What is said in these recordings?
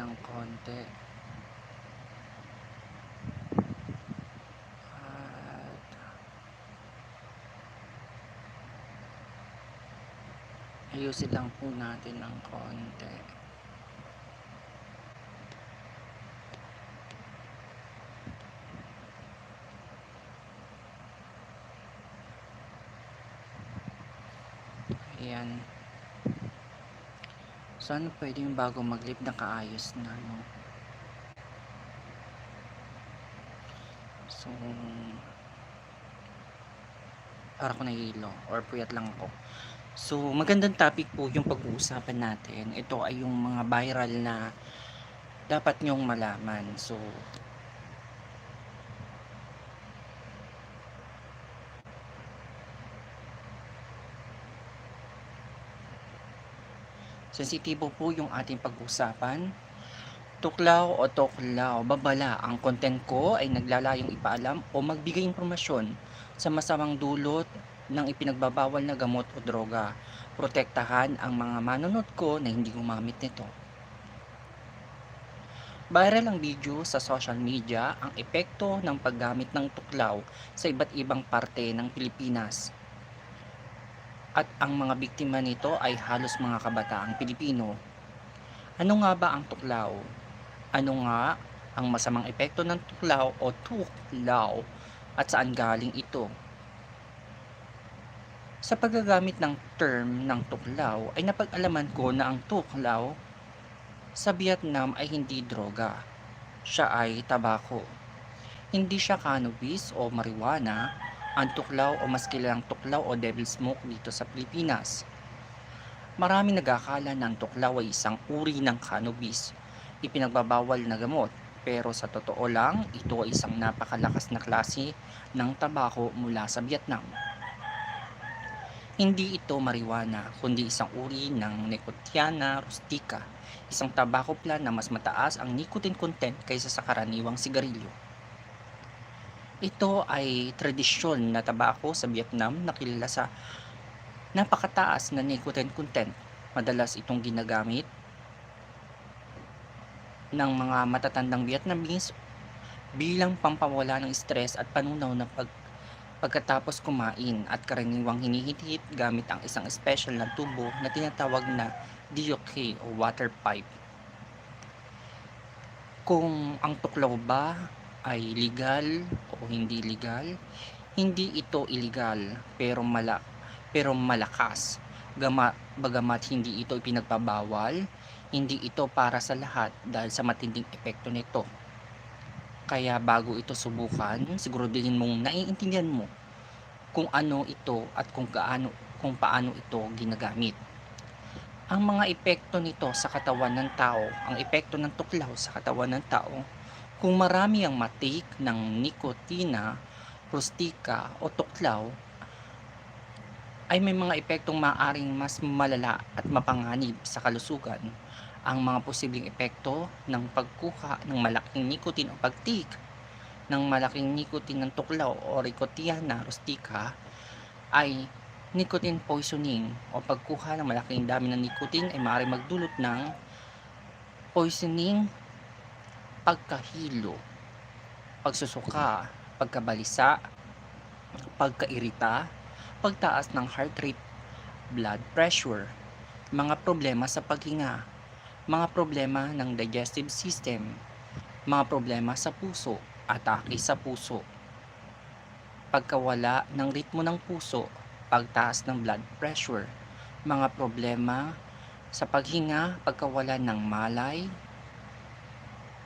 ng konti. At ayusin lang po natin ng konti. Ayan. So ano pwede yung bago mag-lip na kaayos na no? So para ko nahihilo or puyat lang ako. So magandang topic po yung pag-uusapan natin. Ito ay yung mga viral na dapat nyong malaman. So sensitibo po yung ating pag-usapan. Tuklaw o toklaw, babala, ang content ko ay naglalayong ipaalam o magbigay impormasyon sa masamang dulot ng ipinagbabawal na gamot o droga. Protektahan ang mga manunod ko na hindi gumamit nito. Viral ang video sa social media ang epekto ng paggamit ng tuklaw sa iba't ibang parte ng Pilipinas at ang mga biktima nito ay halos mga kabataang Pilipino. Ano nga ba ang tuklaw? Ano nga ang masamang epekto ng tuklaw o tuklaw at saan galing ito? Sa paggagamit ng term ng tuklaw ay napag-alaman ko na ang tuklaw sa Vietnam ay hindi droga. Siya ay tabako. Hindi siya cannabis o marijuana ang tuklaw o mas kilalang tuklaw o devil smoke dito sa Pilipinas. Marami nagakala na ang tuklaw ay isang uri ng cannabis, ipinagbabawal na gamot, pero sa totoo lang, ito ay isang napakalakas na klase ng tabako mula sa Vietnam. Hindi ito marijuana, kundi isang uri ng Nicotiana rustica, isang tabako plant na mas mataas ang nicotine content kaysa sa karaniwang sigarilyo. Ito ay tradisyon na tabako sa Vietnam na kilala sa napakataas na nicotine content. Madalas itong ginagamit ng mga matatandang Vietnamese bilang pampawala ng stress at panunaw na pag pagkatapos kumain at karaniwang hinihit gamit ang isang special na tubo na tinatawag na DOK o water pipe. Kung ang tuklaw ba ay legal o hindi legal, hindi ito illegal pero mala pero malakas. Gama, bagamat hindi ito ipinagbabawal, hindi ito para sa lahat dahil sa matinding epekto nito. Kaya bago ito subukan, siguraduhin mong naiintindihan mo kung ano ito at kung gaano kung paano ito ginagamit. Ang mga epekto nito sa katawan ng tao, ang epekto ng tuklaw sa katawan ng tao, kung marami ang matik ng nikotina, rustika o tuklaw, ay may mga epektong maaring mas malala at mapanganib sa kalusugan. Ang mga posibleng epekto ng pagkuha ng malaking nicotine o pagtik ng malaking nicotine ng tuklaw o Ricotiana rustica ay nicotine poisoning o pagkuha ng malaking dami ng nicotine ay maaaring magdulot ng poisoning, pagkahilo, pagsusuka, pagkabalisa, pagkairita, pagtaas ng heart rate, blood pressure, mga problema sa paghinga, mga problema ng digestive system, mga problema sa puso, atake sa puso, pagkawala ng ritmo ng puso, pagtaas ng blood pressure, mga problema sa paghinga, pagkawala ng malay,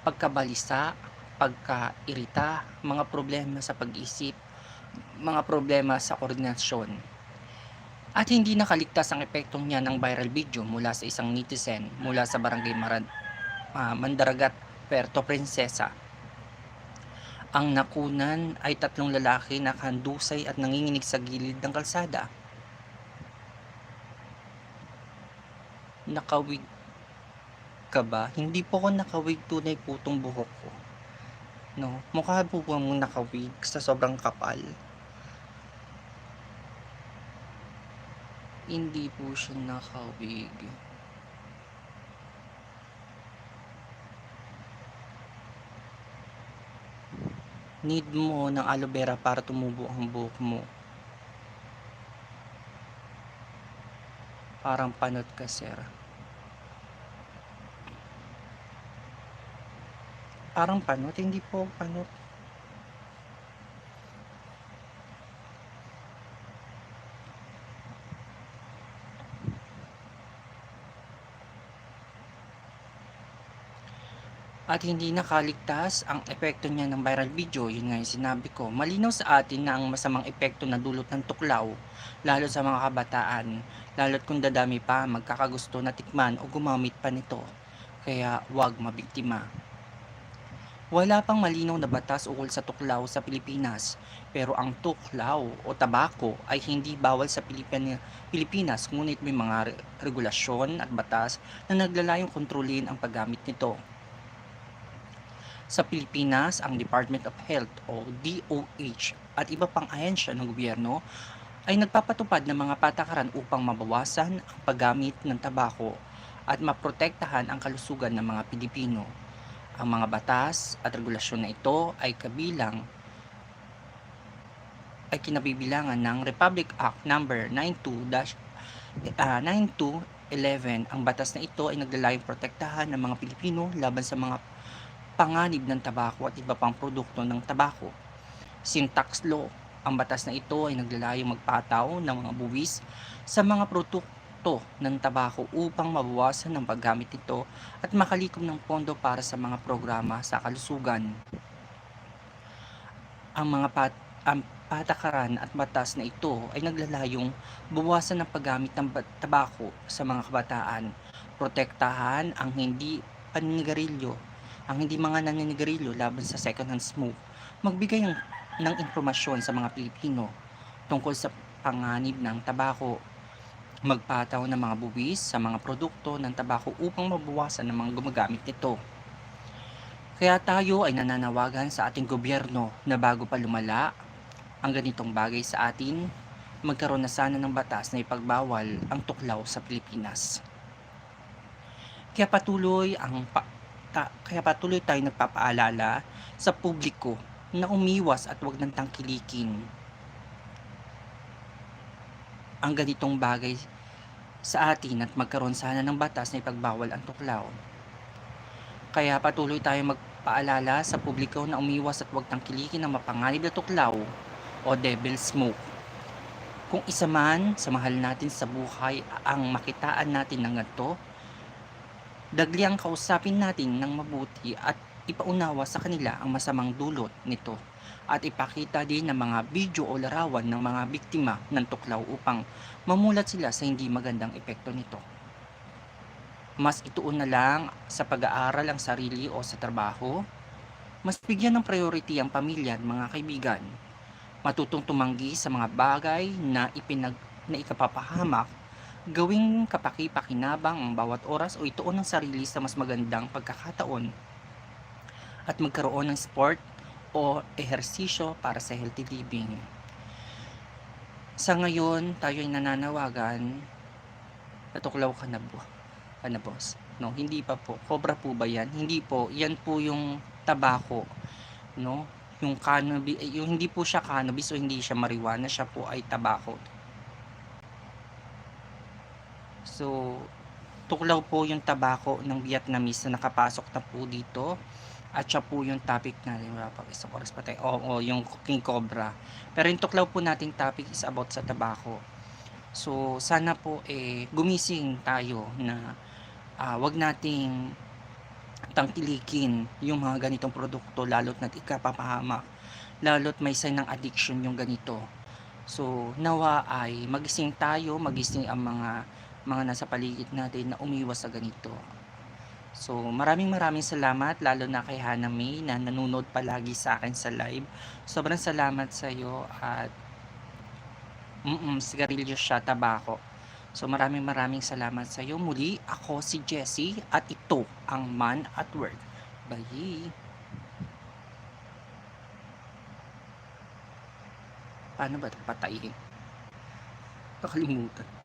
pagkabalisa, pagkairita, mga problema sa pag-isip, mga problema sa koordinasyon. At hindi nakaligtas ang epektong niya ng viral video mula sa isang netizen mula sa barangay Marad, uh, Mandaragat, Puerto Princesa. Ang nakunan ay tatlong lalaki na kandusay at nanginginig sa gilid ng kalsada. Nakawig ka ba? Hindi po ako nakawig, tunay po itong buhok ko. No? Mukha po po mong nakawig sa sobrang kapal. Hindi po siya nakawig. Need mo ng aloe vera para tumubo ang buhok mo. Parang panot ka, sir. Parang panot? Hindi po panot. At hindi nakaligtas ang epekto niya ng viral video, yun nga yung sinabi ko. Malinaw sa atin na ang masamang epekto na dulot ng tuklaw, lalo sa mga kabataan, lalo't kung dadami pa magkakagusto na tikman o gumamit pa nito. Kaya wag mabiktima. Wala pang malinaw na batas ukol sa tuklaw sa Pilipinas, pero ang tuklaw o tabako ay hindi bawal sa Pilipin- Pilipinas ngunit may mga re- regulasyon at batas na naglalayong kontrolin ang paggamit nito. Sa Pilipinas, ang Department of Health o DOH at iba pang ahensya ng gobyerno ay nagpapatupad ng mga patakaran upang mabawasan ang paggamit ng tabako at maprotektahan ang kalusugan ng mga Pilipino. Ang mga batas at regulasyon na ito ay kabilang ay kinabibilangan ng Republic Act number 92 ah, 9211. Ang batas na ito ay naglalayong protektahan ng mga Pilipino laban sa mga panganib ng tabako at iba pang produkto ng tabako. Syntax law, ang batas na ito ay naglalayong magpataw ng mga buwis sa mga produkto ng tabako upang mabawasan ang paggamit nito at makalikom ng pondo para sa mga programa sa kalusugan. Ang mga pat ang patakaran at batas na ito ay naglalayong bawasan ang paggamit ng ba- tabako sa mga kabataan, protektahan ang hindi paninigarilyo ang hindi mga naninigarilyo laban sa secondhand smoke, magbigay ng, ng impormasyon sa mga Pilipino tungkol sa panganib ng tabako, magpataw ng mga buwis sa mga produkto ng tabako upang mabawasan ng mga gumagamit nito. Kaya tayo ay nananawagan sa ating gobyerno na bago pa lumala ang ganitong bagay sa atin, magkaroon na sana ng batas na ipagbawal ang tuklaw sa Pilipinas. Kaya patuloy ang pa- ta- kaya patuloy tayo nagpapaalala sa publiko na umiwas at wag nang tangkilikin ang ganitong bagay sa atin at magkaroon sana ng batas na ipagbawal ang tuklaw. Kaya patuloy tayo magpaalala sa publiko na umiwas at wag tangkilikin ang mapanganib na tuklaw o devil smoke. Kung isa man sa mahal natin sa buhay ang makitaan natin ng ganito, dagli ang kausapin natin ng mabuti at ipaunawa sa kanila ang masamang dulot nito at ipakita din ng mga video o larawan ng mga biktima ng tuklaw upang mamulat sila sa hindi magandang epekto nito. Mas ituon na lang sa pag-aaral ang sarili o sa trabaho, mas bigyan ng priority ang pamilya at mga kaibigan, matutong tumanggi sa mga bagay na ipinag na ikapapahamak. Gawing kapaki-pakinabang ang bawat oras o ituon ng sarili sa mas magandang pagkakataon at magkaroon ng sport o ehersisyo para sa healthy living. Sa ngayon, tayo ay nananawagan natuklaw ka na po. Ka na boss. No, hindi pa po. Cobra po ba yan? Hindi po. Yan po yung tabako. No? Yung cannabis, yung hindi po siya cannabis o hindi siya marijuana, siya po ay tabako. So, tuklaw po yung tabako ng Vietnamese na nakapasok na po dito. At siya po yung topic natin. Wala pa isang oras pa tayo. Oo, yung King Cobra. Pero yung tuklaw po nating topic is about sa tabako. So, sana po eh, gumising tayo na ah, wag nating tangkilikin yung mga ganitong produkto lalo't na ikapapahamak lalo't may sign ng addiction yung ganito so nawa ay magising tayo magising ang mga mga nasa paligid natin na umiwas sa ganito so maraming maraming salamat lalo na kay Hana May na nanonood palagi sa akin sa live sobrang salamat sa iyo at mm sigarilyo siya tabako So maraming maraming salamat sa iyo. Muli, ako si Jessie at ito ang Man at Work. Bye! Paano ba ito patayin? Nakalimutan.